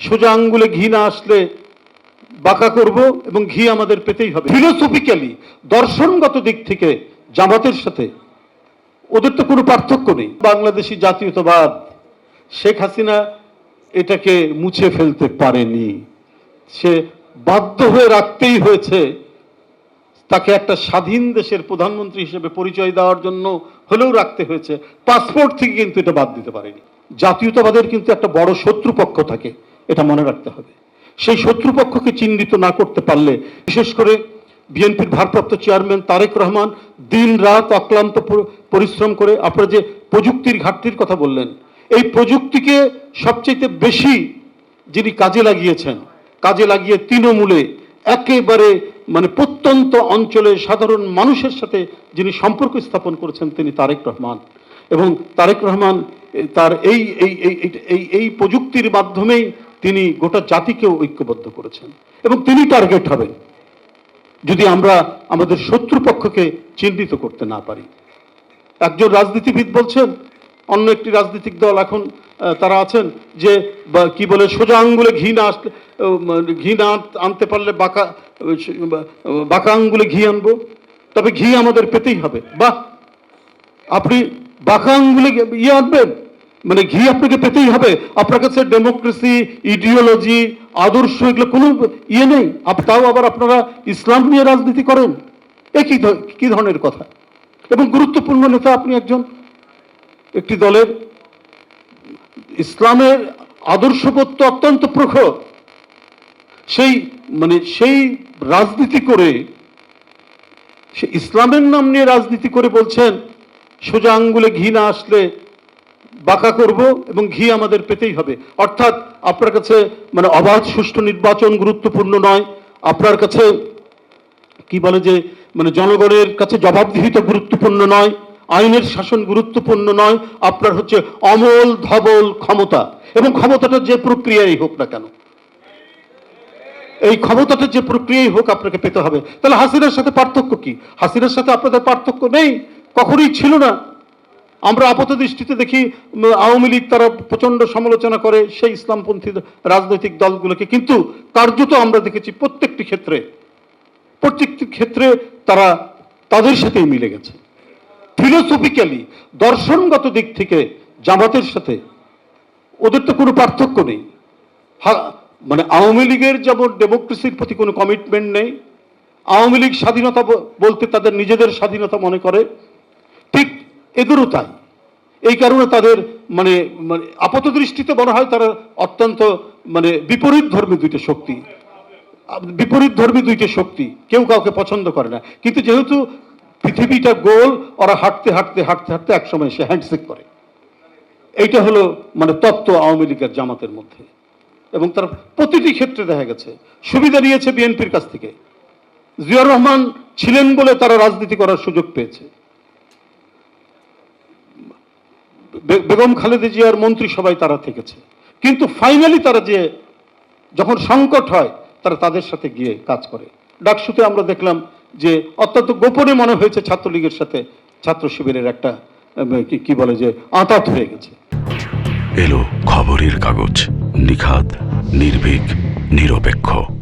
সোজা আঙ্গুলে ঘি না আসলে বাঁকা করব এবং ঘি আমাদের পেতেই হবে। ফিলোসফিক্যালি দর্শনগত দিক থেকে জামাতের সাথে ওদের তো কোনো পার্থক্য নেই। বাংলাদেশি জাতীয়তাবাদ শেখ হাসিনা এটাকে মুছে ফেলতে পারেনি। সে বাধ্য হয়ে রাখতেই হয়েছে তাকে একটা স্বাধীন দেশের প্রধানমন্ত্রী হিসেবে পরিচয় দেওয়ার জন্য হলেও রাখতে হয়েছে। পাসপোর্ট থেকে কিন্তু এটা বাদ দিতে পারেনি। জাতীয়তাবাদের কিন্তু একটা বড় শত্রুপক্ষ থাকে। এটা মনে রাখতে হবে। সেই শত্রুপক্ষকে চিহ্নিত না করতে পারলে, বিশেষ করে বিএনপির ভারপ্রাপ্ত চেয়ারম্যান তারেক রহমান দিন রাত অক্লান্ত পরিশ্রম করে, আপনারা যে প্রযুক্তির ঘাটতির কথা বললেন, এই প্রযুক্তিকে সবচেয়ে বেশি যিনি কাজে লাগিয়েছেন, কাজে লাগিয়ে তৃণমূলে একেবারে মানে প্রত্যন্ত অঞ্চলে সাধারণ মানুষের সাথে যিনি সম্পর্ক স্থাপন করেছেন তিনি তারেক রহমান। এবং তারেক রহমান তার এই এই এই, এই- প্রযুক্তির মাধ্যমেই তিনি গোটা জাতিকেও ঐক্যবদ্ধ করেছেন এবং তিনি টার্গেট হবেন যদি আমরা আমাদের শত্রুপক্ষকে চিহ্নিত করতে না পারি। একজন রাজনীতিবিদ বলছেন, অন্য একটি রাজনৈতিক দল এখন তারা আছেন যে কি বলে, সোজা আঙ্গুলে ঘি না আসলে ঘি না আনতে পারলে বাঁকা বাঁকা আঙ্গুলে ঘি আনব। তবে ঘি আমাদের পেতেই হবে। বাহ! আপনি বাঁকা আঙ্গুলে ইয়ে আনবেন? মানে ঘি আপনাকে পেতেই হবে। আপনার কাছে ডেমোক্রেসি ইডিওলজি আদর্শ, এগুলো কোনো ইয়ে নেই। তাও আবার আপনারা ইসলাম নিয়ে রাজনীতি করেন। এ কি ধরনের কথা? এবং গুরুত্বপূর্ণ নেতা আপনি একজন। একটি দলের ইসলামের আদর্শবোধ তো অত্যন্ত প্রখর। সেই মানে সেই রাজনীতি করে, সে ইসলামের নাম নিয়ে রাজনীতি করে বলছেন, সোজা আঙ্গুলে ঘি না আসলে বাঁকা করব এবং ঘি আমাদের পেতেই হবে। অর্থাৎ আপনার কাছে মানে অবাধ, সুষ্ঠু নির্বাচন গুরুত্বপূর্ণ নয়। আপনার কাছে কি বলে যে মানে জনগণের কাছে জবাবদিহিতা গুরুত্বপূর্ণ নয়, আইনের শাসন গুরুত্বপূর্ণ নয়, আপনার হচ্ছে অমল ধবল ক্ষমতা। এবং ক্ষমতাটা যে প্রক্রিয়াই হোক না কেন। এই ক্ষমতাটা যে প্রক্রিয়াই হোক আপনাকে পেতে হবে। তাহলে হাসিনার সাথে পার্থক্য কি? হাসিনার সাথে আপনাদের পার্থক্য নেই? কখনোই ছিল না। আমরা আপাত দৃষ্টিতে দেখি আওয়ামী লীগ তারা প্রচণ্ড সমালোচনা করে সেই ইসলামপন্থী রাজনৈতিক দলগুলোকে। কিন্তু কার্যত আমরা দেখেছি প্রত্যেকটি ক্ষেত্রে প্রত্যেকটি ক্ষেত্রে তারা তাদের সাথেই মিলে গেছে। ফিলোসফিক্যালি দর্শনগত দিক থেকে জামাতের সাথে ওদের তো কোনো পার্থক্য নেই। মানে আওয়ামী লীগের যেমন ডেমোক্রেসির প্রতি কোনো কমিটমেন্ট নেই, আওয়ামী লীগ স্বাধীনতা বলতে তাদের নিজেদের স্বাধীনতা মনে করে এদেরও তাই। এই কারণে তাদের মানে মানে আপাত দৃষ্টিতে মনে হয় তারা অত্যন্ত মানে বিপরীত ধর্মী দুইটা শক্তি। বিপরীত ধর্মী দুইটা শক্তি। কেউ কাউকে পছন্দ করে না। কিন্তু যেহেতু পৃথিবীটা গোল, ওরা হাঁটতে হাঁটতে হাঁটতে হাঁটতে একসময় সে হ্যান্ডশেক করে। এইটা হলো মানে তত্ত্ব আওয়ামী লীগের জামাতের মধ্যে। এবং তার প্রতিটি ক্ষেত্রে দেখা গেছে। সুবিধা নিয়েছে বিএনপির কাছ থেকে। জিয়াউর রহমান ছিলেন বলে তারা রাজনীতি করার সুযোগ পেয়েছে। বেগম খালেদা জিয়ার মন্ত্রিসভায় তারা থেকেছে। কিন্তু ফাইনালি তারা যে, যখন সংকট হয়, তারা তাদের সাথে গিয়ে কাজ করে। ডাকসুতে আমরা দেখলাম যে, অত্যন্ত গোপনে মনে হয়েছে ছাত্রলীগের সাথে ছাত্র শিবিরের একটা কি- কি বলে যে, আঁতাত হয়ে গেছে। এলো খবরের কাগজ, নিখাদ, নির্ভীক, নিরপেক্ষ।